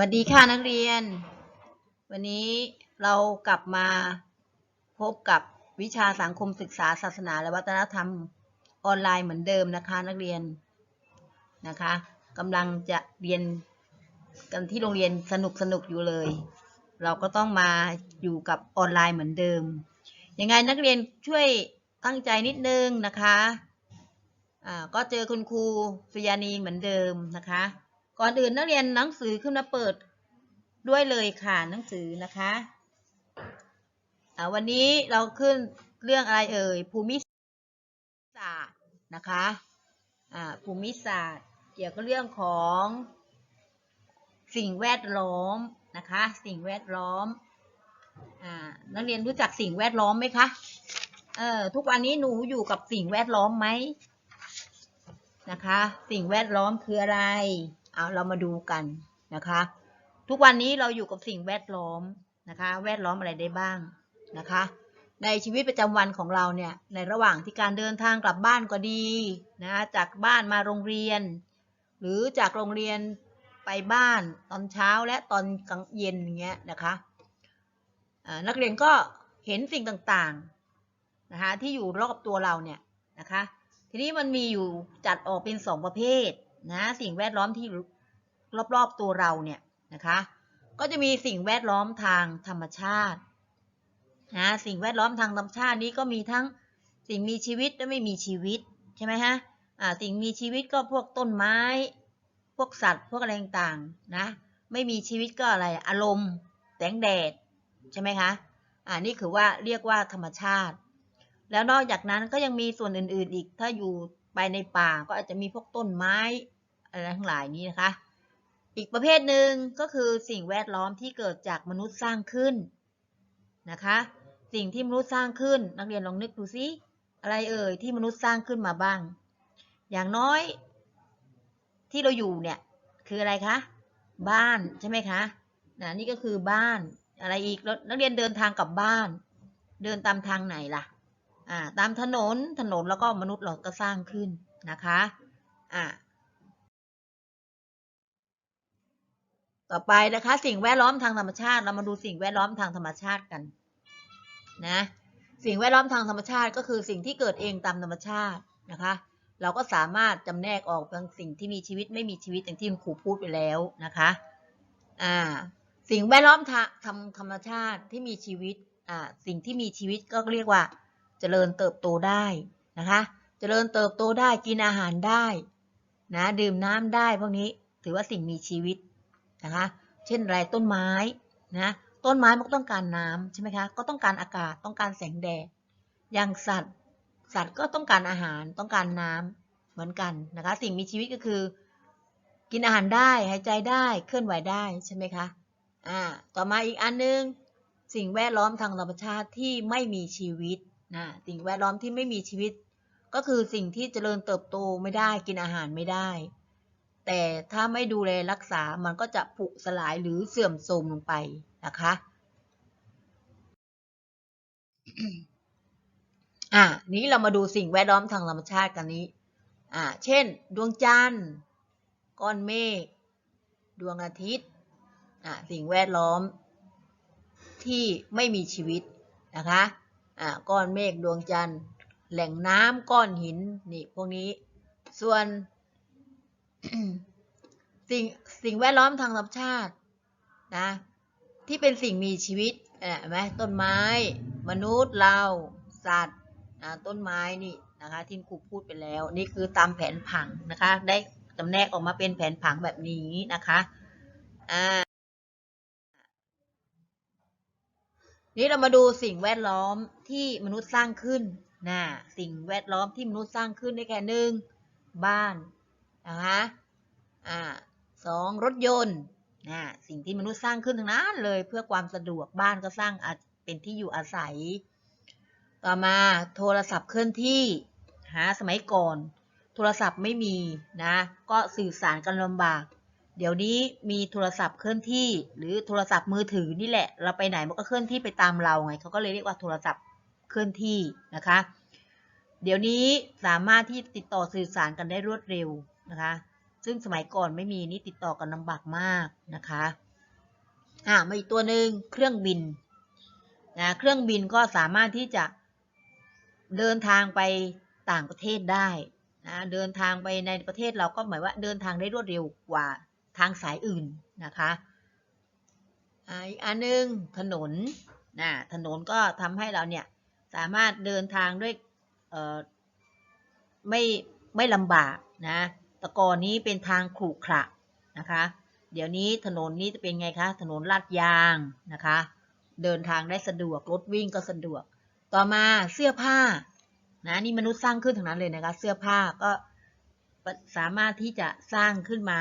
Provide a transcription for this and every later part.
วัสดีค่ะนักเรียน วันนี้เรากลับมาพบกับวิชาสังคมศึกษาศาสนา และวัฒนธรรมออนไลน์เหมือนเดิมนะคะนักเรียนนะคะกำลังจะเรียนกันที่โรงเรียนสนุกสนุกอยู่เลย เราก็ต้องมาอยู่กับออนไลน์เหมือนเดิมยังไงนักเรียนช่วยตั้งใจนิดนึงนะคะอ่าก็เจอคุณครูสุยานีเหมือนเดิมนะคะ ก่อนอื่นนักเรียนหนังสือขึ้นมาเปิดด้วยเลยค่ะหนังสือนะคะอ่าวันนี้เราขึ้นเรื่องอะไรเอ่ยภูมิศาสตร์นะคะอ่าภูมิศาสตร์ เกี่ยวกับเรื่องของสิ่งแวดล้อมนะคะ สิ่งแวดล้อมอ่านักเรียนรู้จักสิ่งแวดล้อมไหมคะเออทุกวันนี้หนูอยู่กับสิ่งแวดล้อมไหมนะคะ สิ่งแวดล้อมคืออะไร เอาเรามาดูกันนะคะ ทุกวันนี้เราอยู่กับสิ่งแวดล้อมนะคะ แวดล้อมอะไรได้บ้างนะคะ ในชีวิตประจำวันของเราเนี่ยในระหว่างที่การเดินทางกลับบ้านก็ดีนะจากบ้านมาโรงเรียน หรือจากโรงเรียนไปบ้านตอนเช้าและตอนกลางเย็นอย่างเงี้ยนะคะนักเรียนก็เห็นสิ่งต่างๆนะคะที่อยู่รอบตัวเราเนี่ยนะคะ ทีนี้มันมีอยู่จัดออกเป็นสองประเภท นะสิ่งแวดล้อมที่รอบๆตัวเราเนี่ยนะคะก็จะมีสิ่งแวดล้อมทางธรรมชาตินะสิ่งแวดล้อมทางธรรมชาตินี้ก็มีทั้งสิ่งมีชีวิตและไม่มีชีวิตใช่ไหมฮะอ่าสิ่งมีชีวิตก็พวกต้นไม้ พวกสัตว์พวกอะไรต่างๆนะไม่มีชีวิตก็อะไรอารมณ์แสงแดดใช่ไหมคะอ่านี่คือว่าเรียกว่าธรรมชาติ แล้วนอกจากนั้นก็ยังมีส่วนอื่นๆอีกถ้าอยู่ไปในป่าก็อาจจะมีพวกต้นไม้ อะไรทั้งหลายนี้นะคะ อีกประเภทหนึ่งก็คือสิ่งแวดล้อมที่เกิดจากมนุษย์สร้างขึ้นนะคะ สิ่งที่มนุษย์สร้างขึ้น นักเรียนลองนึกดูซิอะไรเอ่ยที่มนุษย์สร้างขึ้นมาบ้าง อย่างน้อยที่เราอยู่เนี่ยคืออะไรคะ บ้านใช่ไหมคะนะนี่ก็คือบ้านอะไรอีกนักเรียนเดินทางกลับบ้าน เดินตามทางไหนล่ะอ่าตามถนนถนนแล้วก็มนุษย์เราก็สร้างขึ้นนะคะอ่า ต่อไปนะคะ สิ่งแวดล้อมทางธรรมชาติ เรามาดูสิ่งแวดล้อมทางธรรมชาติกัน นะ สิ่งแวดล้อมทางธรรมชาติก็คือสิ่งที่เกิดเองตามธรรมชาตินะคะ เราก็สามารถจำแนกออกเป็นสิ่งที่มีชีวิตไม่มีชีวิตอย่างที่คุณครูพูดไปแล้วนะคะอ่าสิ่งแวดล้อมทางธรรมชาติที่มีชีวิตอ่าสิ่งที่มีชีวิตก็เรียกว่า เจริญเติบโตได้นะคะ เจริญเติบโตได้กินอาหารได้นะดื่มน้ำได้พวกนี้ถือว่าสิ่งมีชีวิต นะคะ เช่นไรต้นไม้นะต้นไม้มันก็ต้องการน้ำใช่ไหมคะ ก็ต้องการอากาศต้องการแสงแดด อย่างสัตว์ สัตว์ก็ต้องการอาหารต้องการน้ำเหมือนกันนะคะ สิ่งมีชีวิตก็คือ กินอาหารได้หายใจได้เคลื่อนไหวได้ใช่ไหมคะอ่าต่อมาอีกอันนึงสิ่งแวดล้อมทางธรรมชาติที่ไม่มีชีวิตนะสิ่งแวดล้อมที่ไม่มีชีวิต ก็คือสิ่งที่เจริญเติบโตไม่ได้กินอาหารไม่ได้ แต่ถ้าไม่ดูแลรักษา มันก็จะผุสลายหรือเสื่อมโทรมลงไปนะคะอ่านี้เรามาดูสิ่งแวดล้อมทางธรรมชาติกันนี้อ่าเช่น ดวงจันทร์ก้อนเมฆดวงอาทิตย์อ่าสิ่งแวดล้อมที่ไม่มีชีวิตนะคะอ่าก้อนเมฆดวงจันทร์ แหล่งน้ำก้อนหินนี่พวกนี้ ส่วน สิ่งสิ่งแวดล้อมทางธรรมชาตินะที่เป็นสิ่งมีชีวิตเห็นไหมต้นไม้ มนุษย์เราสัตว์นะต้นไม้นี่นะคะที่ครูพูดไปแล้ว นี่คือตามแผนผังนะคะ ได้จำแนกออกมาเป็นแผนผังแบบนี้นะคะอ่านี่เรามาดูสิ่งแวดล้อมที่มนุษย์สร้างขึ้นนะสิ่งแวดล้อมที่มนุษย์สร้างขึ้นได้แก่หนึ่งบ้าน นะคะอ่าสองรถยนต์นะสิ่งที่มนุษย์สร้างขึ้นทั้งนั้นเลยเพื่อความสะดวกบ้านก็สร้างเป็นที่อยู่อาศัย ต่อมาโทรศัพท์เคลื่อนที่หาสมัยก่อน โทรศัพท์ไม่มีนะก็สื่อสารกันลำบาก เดี๋ยวนี้มีโทรศัพท์เคลื่อนที่หรือโทรศัพท์มือถือนี่แหละ เราไปไหนมันก็เคลื่อนที่ไปตามเราไงเขาก็เลยเรียกว่าโทรศัพท์เคลื่อนที่นะคะ เดี๋ยวนี้สามารถที่ติดต่อสื่อสารกันได้รวดเร็ว นะคะ ซึ่งสมัยก่อนไม่มีนี่ติดต่อกันลำบากมากนะคะอ่ามาอีกตัวหนึ่งเครื่องบินนะเครื่องบินก็สามารถที่จะเดินทางไปต่างประเทศได้นะเดินทางไปในประเทศเราก็หมายว่าเดินทางได้รวดเร็วกว่าทางสายอื่นนะคะอีกอันหนึงถนนนะถนนก็ทำให้เราเนี่ยสามารถเดินทางด้วยเออไม่ไม่ลำบากนะ แตะกอนนี้เป็นทางขรุขระนะคะ เดี๋ยวนี้ถนนนี้จะเป็นไงคะ ถนนลาดยางนะคะ เดินทางได้สะดวก รถวิ่งก็สะดวก ต่อมาเสื้อผ้านะนี่มนุษย์สร้างขึ้นทั้งนั้นเลยนะคะ เสื้อผ้าก็สามารถที่จะสร้างขึ้นมา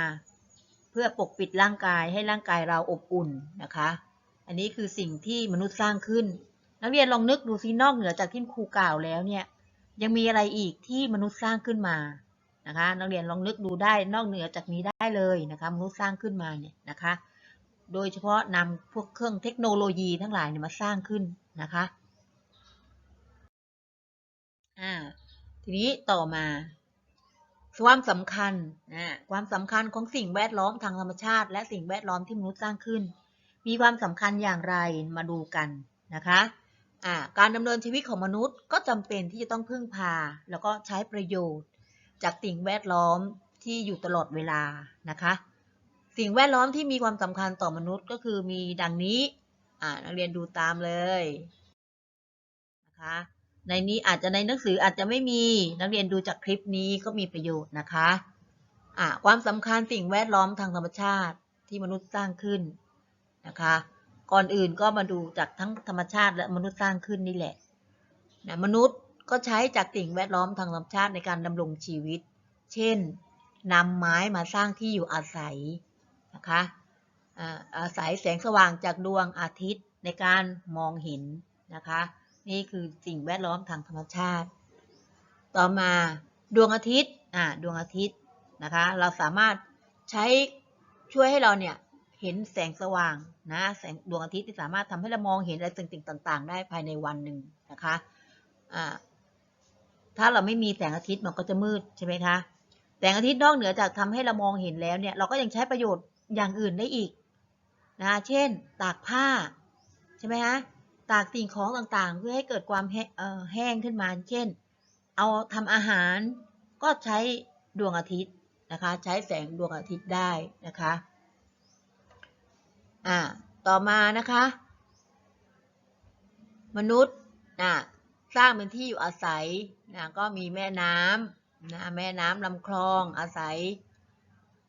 เพื่อปกปิดร่างกายให้ร่างกายเราอบอุ่นนะคะ อันนี้คือสิ่งที่มนุษย์สร้างขึ้น นักเรียนลองนึกดูซินอกเหนือจากที่ครูกล่าวแล้วเนี่ย ยังมีอะไรอีกที่มนุษย์สร้างขึ้นมา นะคะนักเรียนลองนึกดูได้นอกเหนือจากนี้ได้เลยนะคะมนุษย์สร้างขึ้นมาเนี่ยนะคะโดยเฉพาะนำพวกเครื่องเทคโนโลยีทั้งหลายเนี่ยมาสร้างขึ้นนะคะอ่าทีนี้ต่อมาความสำคัญนะความสำคัญของสิ่งแวดล้อมทางธรรมชาติ และสิ่งแวดล้อมที่มนุษย์สร้างขึ้น มีความสำคัญอย่างไรมาดูกันนะคะอ่าการดำเนินชีวิตของมนุษย์ก็จำเป็นที่จะต้องพึ่งพา แล้วก็ใช้ประโยชน์ จากสิ่งแวดล้อมที่อยู่ตลอดเวลานะคะ สิ่งแวดล้อมที่มีความสำคัญต่อมนุษย์ก็คือมีดังนี้นักเรียนดูตามเลยนะคะในนี้อาจจะในหนังสืออาจจะไม่มีนักเรียนดูจากคลิปนี้ก็มีประโยชน์นะคะความสำคัญสิ่งแวดล้อมทางธรรมชาติที่มนุษย์สร้างขึ้นนะคะ ก่อนอื่นก็มาดูจากทั้งธรรมชาติและมนุษย์สร้างขึ้นนี่แหละนะมนุษย์ ก็ใช้จากสิ่งแวดล้อมทางธรรมชาติในการดำรงชีวิต เช่นนำไม้มาสร้างที่อยู่อาศัยนะคะอาศัยแสงสว่างจากดวงอาทิตย์ในการมองเห็นนะคะ นี่คือสิ่งแวดล้อมทางธรรมชาติ ต่อมาดวงอาทิตย์อ่าดวงอาทิตย์นะคะ เราสามารถใช้ช่วยให้เราเนี่ยเห็นแสงสว่างนะแสงดวงอาทิตย์ที่สามารถทำให้เรามองเห็นอะไรสิ่งต่าง ๆ ได้ภายในวันหนึ่งนะคะอ่า ถ้าเราไม่มีแสงอาทิตย์มันก็จะมืดใช่ไหมคะ แสงอาทิตย์นอกเหนือจากทำให้เรามองเห็นแล้วเนี่ย เราก็ยังใช้ประโยชน์อย่างอื่นได้อีกนะเช่น ตากผ้าใช่ไหมคะตากสิ่งของต่างๆ เพื่อให้เกิดความแห้งขึ้นมา เช่น เอาทำอาหารก็ใช้ดวงอาทิตย์นะคะ ใช้แสงดวงอาทิตย์ได้นะคะ อ่า ต่อมานะคะ มนุษย์อ่า สร้างเป็นที่อยู่อาศัยนะก็มีแม่น้ำนะแม่น้ำลำคลองอาศัย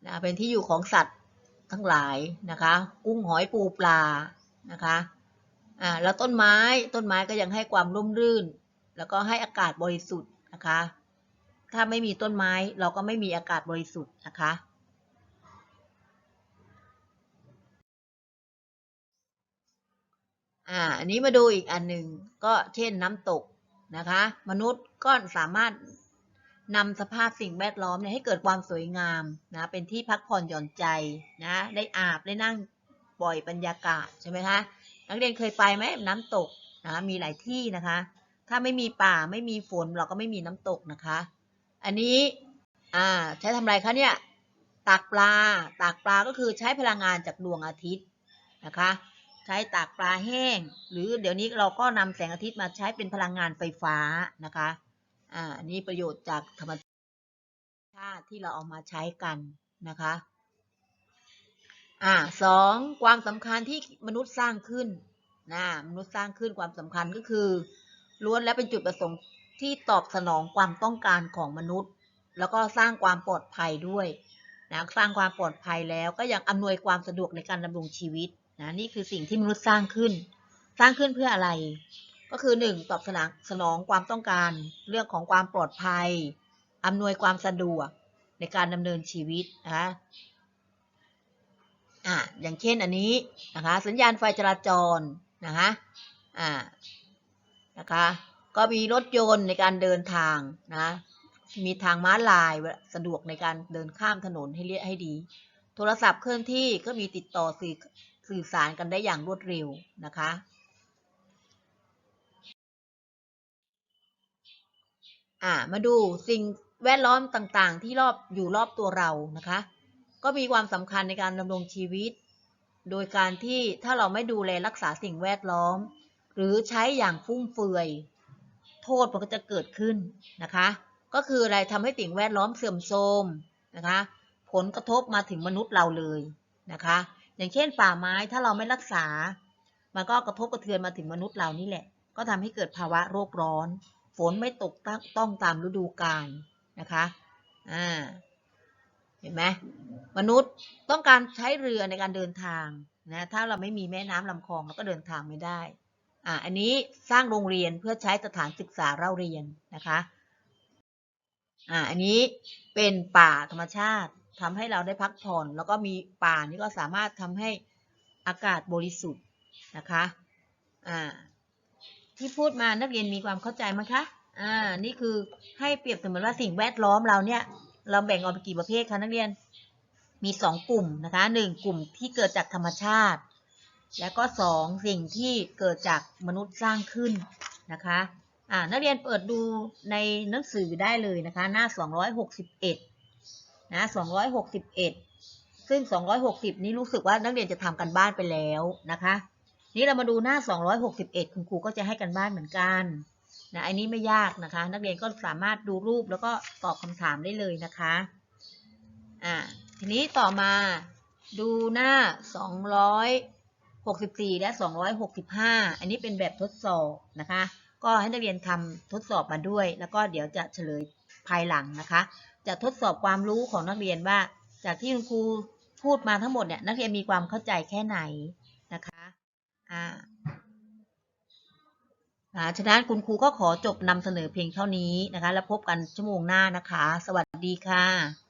นะเป็นที่อยู่ของสัตว์ทั้งหลายนะคะ กุ้งหอยปูปลานะคะอ่าแล้วต้นไม้ต้นไม้ก็ยังให้ความร่มรื่น แล้วก็ให้อากาศบริสุทธิ์นะคะ ถ้าไม่มีต้นไม้เราก็ไม่มีอากาศบริสุทธิ์นะคะอ่าอันนี้มาดูอีกอันหนึ่งก็เช่นน้ำตก นะคะ มนุษย์ก็สามารถนำสภาพสิ่งแวดล้อมเนี่ยให้เกิดความสวยงามนะ เป็นที่พักผ่อนหย่อนใจนะ ได้อาบได้นั่งปล่อยบรรยากาศใช่ไหมคะ นักเรียนเคยไปไหมน้ำตกนะ มีหลายที่นะคะ ถ้าไม่มีป่าไม่มีฝนเราก็ไม่มีน้ำตกนะคะ อันนี้อ่าใช้ทำอะไรคะเนี่ยตากปลาตากปลาก็คือใช้พลังงานจากดวงอาทิตย์นะคะ ใช้ตากปลาแห้ง หรือเดี๋ยวนี้เราก็นำแสงอาทิตย์มาใช้เป็นพลังงานไฟฟ้านะคะอ่านี่ประโยชน์จากธรรมชาติที่เราเอามาใช้กันนะคะอ่าสองความสำคัญที่มนุษย์สร้างขึ้นนะมนุษย์สร้างขึ้นความสำคัญก็คือล้วนและเป็นจุดประสงค์ที่ตอบสนองความต้องการของมนุษย์ แล้วก็สร้างความปลอดภัยด้วยนะสร้างความปลอดภัยแล้วก็ยังอำนวยความสะดวกในการดำรงชีวิต นะนี่คือสิ่งที่มนุษย์สร้างขึ้น สร้างขึ้นเพื่ออะไร ก็คือ 1. ตอบสนองสนองความต้องการ เรื่องของความปลอดภัยอำนวยความสะดวกในการดำเนินชีวิตนะคะอ่าอย่างเช่นอันนี้นะคะสัญญาณไฟจราจรนะคะอ่านะคะก็มีรถยนต์ในการเดินทางนะมีทางม้าลายสะดวกในการเดินข้ามถนนให้เรียให้ดี โทรศัพท์เคลื่อนที่ก็มีติดต่อสื่อ สื่อสารกันได้อย่างรวดเร็วนะคะ อ่ามาดูสิ่งแวดล้อมต่างๆ ที่รอบอยู่รอบตัวเรานะคะ ก็มีความสำคัญในการดำรงชีวิต โดยการที่ถ้าเราไม่ดูแลรักษาสิ่งแวดล้อม หรือใช้อย่างฟุ่มเฟือย โทษมันก็จะเกิดขึ้นนะคะ ก็คืออะไรทำให้สิ่งแวดล้อมเสื่อมโทรมนะคะ ผลกระทบมาถึงมนุษย์เราเลยนะคะ อย่างเช่น ป่าไม้ถ้าเราไม่รักษา มันก็กระทบกระเทือนมาถึงมนุษย์เรานี่แหละ ก็ทำให้เกิดภาวะโรคร้อน ฝนไม่ตกต้องตามฤดูกาลนะคะอ่าเห็นไหมมนุษย์ต้องการใช้เรือในการเดินทางนะถ้าเราไม่มีแม่น้ำลำคลองเราก็เดินทางไม่ได้อ่าอันนี้สร้างโรงเรียนเพื่อใช้สถานศึกษาเล่าเรียนนะคะอ่าอันนี้เป็นป่าธรรมชาติ ทำให้เราได้พักผ่อน แล้วก็มีป่านี่ก็สามารถทำให้อากาศบริสุทธิ์นะคะอ่าที่พูดมานักเรียนมีความเข้าใจไหมคะอ่านี่คือให้เปรียบเสมือนว่าสิ่งแวดล้อมเราเนี่ย เราแบ่งออกเป็นกี่ประเภทคะนักเรียนมีสองกลุ่มนะคะหนึ่งกลุ่มที่เกิดจากธรรมชาติ แล้วก็สองสิ่งที่เกิดจากมนุษย์สร้างขึ้นนะคะอ่านักเรียนเปิดดูในหนังสือได้เลยนะคะ หน้า 261 นะ261ซึ่ง260นี้รู้สึกว่านักเรียนจะทำกันบ้านไปแล้วนะคะ นี่เรามาดูหน้า261คุณครูก็จะให้กันบ้านเหมือนกันนะอันนี้ไม่ยากนะคะ นักเรียนก็สามารถดูรูปแล้วก็ตอบคำถามได้เลยนะคะอ่าทีนี้ต่อมาดูหน้า 264 และ 265 อันนี้เป็นแบบทดสอบนะคะ ก็ให้นักเรียนทำทดสอบมาด้วย แล้วก็เดี๋ยวจะเฉลยภายหลังนะคะ จะทดสอบความรู้ของนักเรียนว่า จากที่คุณครูพูดมาทั้งหมดเนี่ยนักเรียนมีความเข้าใจแค่ไหนนะคะอ่าฉะนั้นคุณครูก็ขอจบนำเสนอเพียงเท่านี้นะคะ แล้วพบกันชั่วโมงหน้านะคะ สวัสดีค่ะ